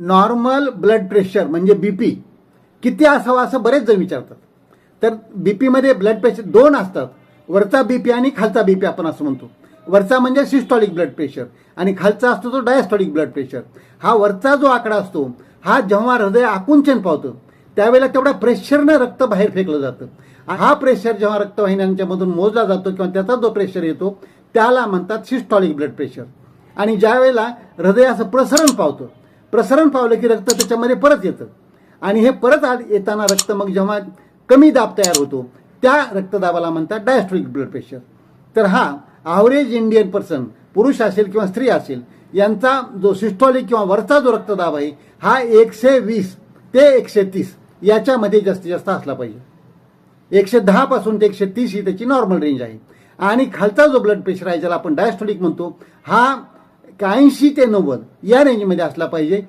Normal blood pressure म्हणजे BP किती असावं असं बरेच जण विचारतात. तर बीपीमध्ये ब्लड प्रेशर दोन असतात. वरचा बीपी आणि खालचा बीपी आपण असं म्हणतो. वरचा म्हणजे सिस्टॉलिक ब्लड प्रेशर आणि खालचा असतो तो डायस्टॉलिक ब्लड प्रेशर हा वरचा जो आकडा असतो हा जेव्हा हृदय आकुंचन पावतं त्यावेळेला तेवढ्या प्रेशरनं रक्त बाहेर फेकलं जातं. हा प्रेशर जेव्हा रक्तवाहिन्यांच्यामधून मोजला जातो किंवा त्याचा जो प्रेशर येतो त्याला म्हणतात सिस्टॉलिक ब्लड प्रेशर आणि ज्यावेळेला हृदय असं प्रसरण पावतं प्रसरण पावलं की रक्त त्याच्यामध्ये परत येतं. आणि हे परत आत येताना रक्त मग जेव्हा कमी दाब तयार होतो त्या रक्तदाबाला म्हणतात डायस्ट्रिक ब्लड प्रेशर तर हा ॲव्हरेज इंडियन पर्सन पुरुष असेल किंवा स्त्री असेल यांचा जो सिस्टॉलिक किंवा वरचा जो रक्तदाब आहे हा एकशे वीस ते एकशे तीस याच्यामध्ये जास्तीत जास्त असला पाहिजे. एकशे दहापासून ते एकशे तीस ही त्याची नॉर्मल रेंज आहे. आणि खालचा जो ब्लड प्रेशर आहे ज्याला आपण डायस्टोलिक म्हणतो हा ऐंशी ते नव्वद या रेंजमध्ये असला पाहिजे.